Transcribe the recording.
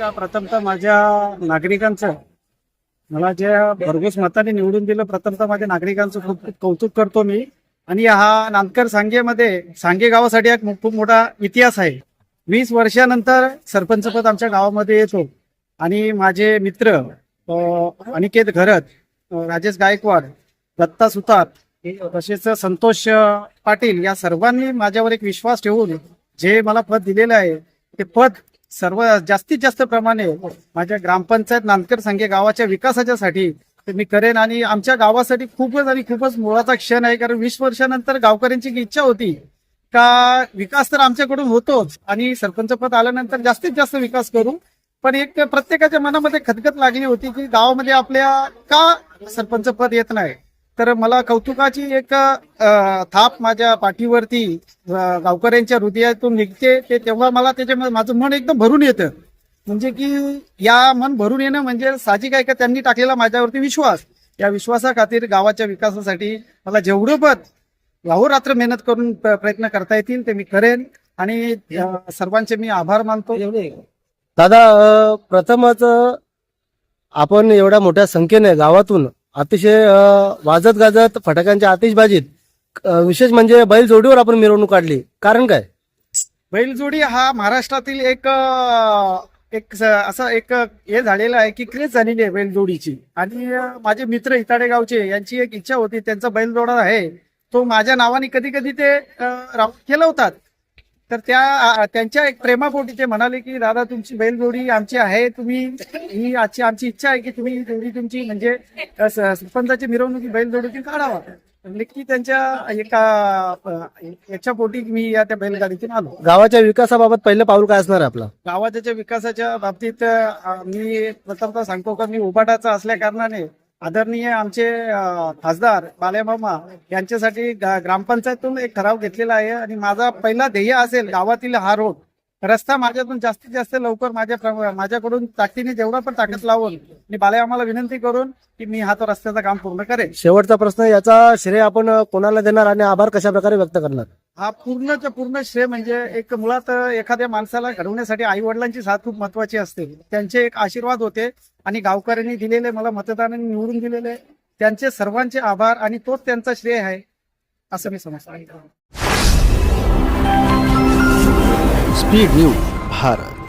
का प्रथमतः माझ्या नागरिकांचं मला ज्या भरघोस मताने निवडून दिलं प्रथमतः माझ्या नागरिकांचं खूप खूप कौतुक करतो मी. आणि हा नांदकर सांगेमध्ये सांगे गावासाठी एक खूप मोठा इतिहास आहे. वीस वर्षानंतर सरपंचपद आमच्या गावामध्ये येतो. आणि माझे मित्र अनिकेत घरत राजेश गायकवाड दत्ता सुतार तसेच संतोष पाटील या सर्वांनी माझ्यावर एक विश्वास ठेवून जे मला पद दिलेलं आहे ते पद सर्व जास्तीत जास्त प्रमाणे माझ्या ग्रामपंचायत नांदकर संघे गावाच्या विकासाच्यासाठी मी करेन आणि आमच्या गावासाठी खूपच आणि खूपच मुळाचा क्षण आहे. कारण वीस वर्षानंतर गावकऱ्यांची इच्छा होती का विकास तर आमच्याकडून होतोच आणि सरपंच पद आल्यानंतर जास्तीत जास्त विकास करू. पण एक प्रत्येकाच्या मनामध्ये खतखत लागली होती की गावामध्ये आपल्या का सरपंच पद येत नाही? तर मला कौतुकाची एक थाप माझ्या पाठीवरती गावकऱ्यांच्या हृदयातून निघते. ते तेव्हा मला त्याच्यामध्ये माझं मन एकदम भरून येतं. म्हणजे की या मन भरून येणं म्हणजे साहजिक आहे का? त्यांनी टाकलेला माझ्यावरती विश्वास. या विश्वासा खातीर गावाच्या विकासासाठी मला जेवढं पद रात्र मेहनत करून प्रयत्न करता येतील ते मी करेन. आणि सर्वांचे मी आभार मानतो. एवढे. दादा प्रथमच आपण एवढ्या मोठ्या संख्येने गावातून अतिशय वाजत गाजत फटाक्यांच्या आतिषबाजीत विशेष म्हणजे बैल जोडीवर आपण मिरवणूक काढली. कारण काय? बैलजोडी हा महाराष्ट्रातील एक एक असं एक हे झालेलं आहे की क्रेज झालेली आहे बैलजोडीची आणि माझे मित्र हिताडे गावचे यांची एक इच्छा होती त्यांचा बैलजोडा आहे. तो माझ्या नावाने कधी कधी ते अं, केलवतात तर त्या त्यांच्या एक प्रेमापोटी ते म्हणाले की दादा तुमची बैलजोडी आमची आहे. तुम्ही ही आजची आमची इच्छा आहे की तुम्ही जोडी तुमची म्हणजे सरपंचाची मिरवणुकी बैलजोडीतून काढावा. नक्की त्यांच्या एका याच्या पोटी मी या त्या बैलगाडीतून आलो. गावाच्या विकासाबाबत पहिलं पाऊल काय असणार आहे आपलं? गावाच्या विकासाच्या बाबतीत मी प्रथमतः सांगतो का मी उबाटाचा असल्या कारणाने आदरणीय आमचे खासदार बालेमामा यांच्यासाठी ग्रामपंचायतून एक ठराव घेतलेला आहे आणि माझा पहिला ध्येय असेल गावातील हा रोड. रस्ता माझ्यातून जास्तीत जास्त लवकर माझ्या माझ्याकडून ताकदीने जेवढा पण ताकद लावून मी बालेमामाला विनंती करून की मी हा तो रस्त्याचं काम पूर्ण करेन. शेवटचा प्रश्न याचा श्रेय आपण कोणाला देणार आणि आभार कशा प्रकारे व्यक्त करणार? हा पूर्णच्या पूर्ण श्रेय म्हणजे एक मुळात एखाद्या माणसाला घडवण्यासाठी आई वडिलांची साथ खूप महत्वाची असते. त्यांचे एक आशीर्वाद होते आणि गावकऱ्यांनी दिलेले मला मतदानाने निवडून दिलेले त्यांचे सर्वांचे आभार आणि तोच त्यांचा श्रेय आहे असं मी समजतो. Speed news Bharat.